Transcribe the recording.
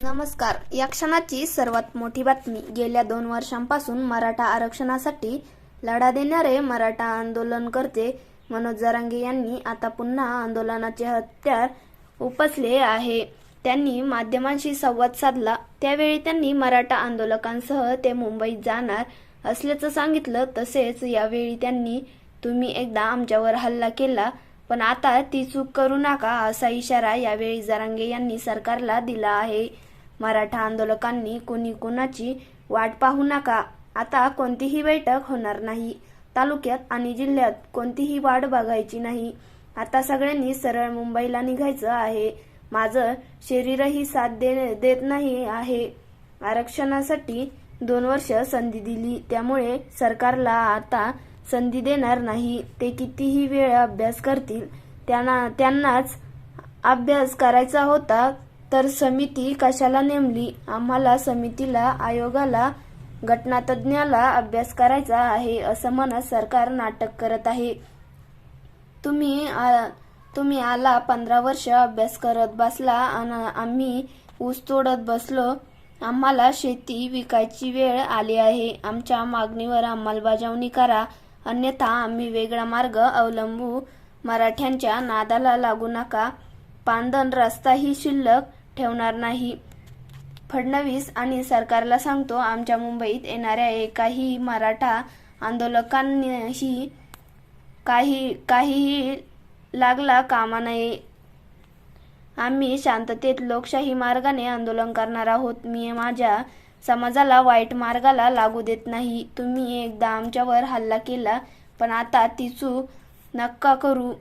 नमस्कार. या क्षणाची सर्वात मोठी बातमी. गेल्या दोन वर्षांपासून मराठा आरक्षणासाठी लढा देणारे मराठा आंदोलनकर्ते मनोज जरांगे यांनी आता पुन्हा आंदोलनाचे हत्यार उपसले आहे. त्यांनी माध्यमांशी संवाद साधला. त्यावेळी त्यांनी मराठा आंदोलकांसह ते मुंबईत जाणार असल्याचं सांगितलं. तसेच यावेळी त्यांनी तुम्ही एकदा आमच्यावर हल्ला केला पण आता ती चूक करू नका असा इशारा यावेळी जरांगे यांनी सरकारला दिला आहे. मराठा आंदोलकांनी कुणी कुणाची वाट पाहू नका. आता कोणतीही बैठक होणार नाही. तालुक्यात आणि जिल्ह्यात कोणतीही वाट बघायची नाही. आता सगळ्यांनी सरळ मुंबईला निघायचं आहे. माझं शरीरही साथ दे देत नाही आहे. आरक्षणासाठी दोन वर्ष संधी दिली. त्यामुळे सरकारला आता संधी देणार नाही. ते कितीही वेळ अभ्यास करतील त्यांना त्यांनाच अभ्यास करायचा होता. तर समिती कशाला नेमली? आम्हाला समितीला आयोगाला घटनातज्ञाला अभ्यास करायचा आहे असं म्हणत सरकार नाटक करत आहे. तुम्ही आ- तुम्ही आला पंधरा वर्ष अभ्यास करत बसला आणि आम्ही ऊस तोडत बसलो. आम्हाला शेती विकायची वेळ आली आहे. आमच्या मागणीवर अंमलबजावणी करा. अन्यथा आम्ही वेगळा मार्ग अवलंबू. मराठ्यांच्या नादाला लागू नका. पांदन रस्ताही शिल्लक. ठेवणार नाही. फडणवीस आणि सरकारला सांगतो आमच्या मुंबईत येणाऱ्या एकाही मराठा आंदोलकांनीही काही काहीही लागला कामा नये. आम्ही शांततेत लोकशाही मार्गाने आंदोलन करणार आहोत. मी माझ्या समाजाला वाईट मार्गाला लागू देत नाही. तुम्ही एकदा आमच्यावर हल्ला केला पण आता ती चूक नक्का करू.